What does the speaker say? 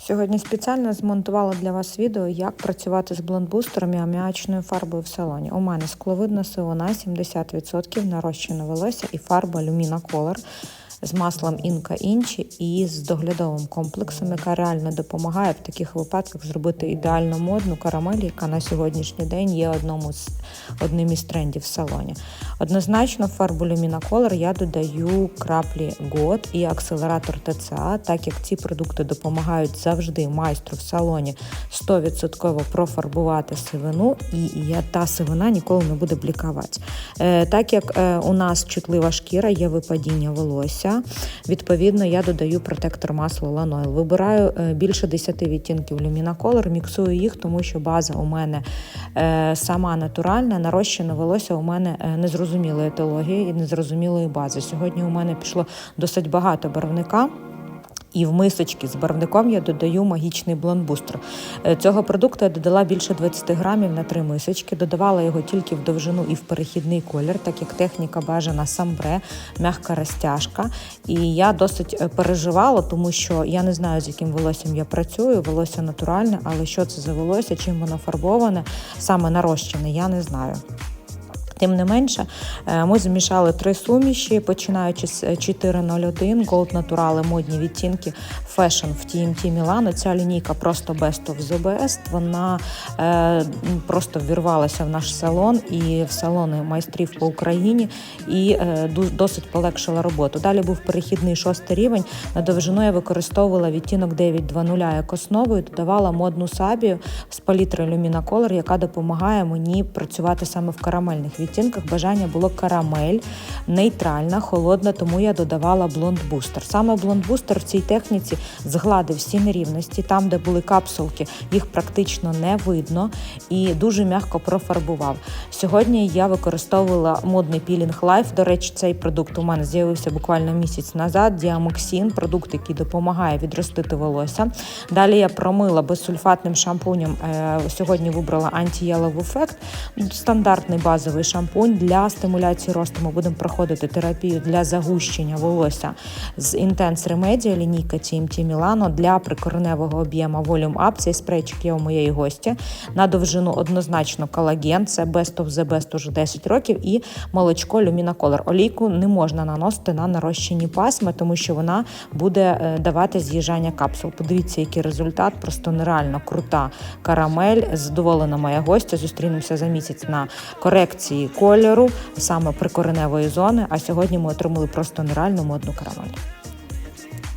Сьогодні спеціально змонтувала для вас відео, як працювати з блендбустером і аміачною фарбою в салоні. У мене скловидна сивона 70%, нарощене волосся і фарба Lumina Color з маслом Інка Інші і з доглядовим комплексом, яка реально допомагає в таких випадках зробити ідеально модну карамель, яка на сьогоднішній день є одному з одним із трендів в салоні. Однозначно, фарбу Lumina Color я додаю краплі год і акселератор ТЦА, так як ці продукти допомагають завжди майстру в салоні 100% профарбувати сивину, і та сивина ніколи не буде блікувати. Е, так як е, у нас чутлива шкіра, є випадіння волосся, відповідно, я додаю протектор масло Lanoil. Вибираю е, більше 10 відтінків Lumina Color, міксую їх, тому що база у мене е, сама натуральна, нарощене волосся у мене е, незрозумілої етології і незрозумілої бази. Сьогодні у мене пішло досить багато барвника. І в мисочки з барвником я додаю магічний блондбустер. Е, Цього продукту я додала більше 20 грамів на три мисочки. Додавала його тільки в довжину і в перехідний колір, так як техніка бажана самбре, м'яка розтяжка. І я досить е, переживала, тому що я не знаю, з яким волоссям я працюю. Волосся натуральне, але що це за волосся, чим воно фарбоване, саме нарощене, я не знаю. Тим не менше, е, ми змішали три суміші, починаючи з 401, Gold Natural, модні відтінки Fashion в TMT Milano. Ця лінійка просто Best of the Best. Вона е, просто вірвалася в наш салон і в салони майстрів по Україні і е, досить полегшила роботу. Далі був перехідний шостий рівень. На довжину я використовувала відтінок 920 як основу і додавала модну сабію з палітри Lumina Color, яка допомагає мені працювати саме в карамельних відтінках відтінках бажання було карамель, нейтральна, холодна, тому я додавала блонд-бустер. Саме блонд-бустер в цій техніці згладив всі нерівності. Там, де були капсулки, їх практично не видно і дуже м'яко профарбував. Сьогодні я використовувала модний пілінг Life. До речі, цей продукт у мене з'явився буквально місяць назад. Діамоксін, продукт, який допомагає відростити волосся. Далі я промила безсульфатним шампунем. Е, сьогодні вибрала анті-ялов ефект, стандартний базовий шампунь шампунь для стимуляції росту. Ми будемо проходити терапію для загущення волосся з Intense Remedy, лінійка TMT Milano для прикореневого об'єму Volume Up. Цей спрейчик є у моєї гості. На довжину однозначно колаген, це Best of the Best уже 10 років, і молочко Lumina Color. Олійку не можна наносити на нарощені пасми, тому що вона буде е, давати з'їжджання капсул. Подивіться, який результат, просто нереально крута карамель. Задоволена моя гостя. Зустрінемося за місяць на корекції кольору, саме прикореневої зони. А сьогодні ми отримали просто нереальну модну карамель.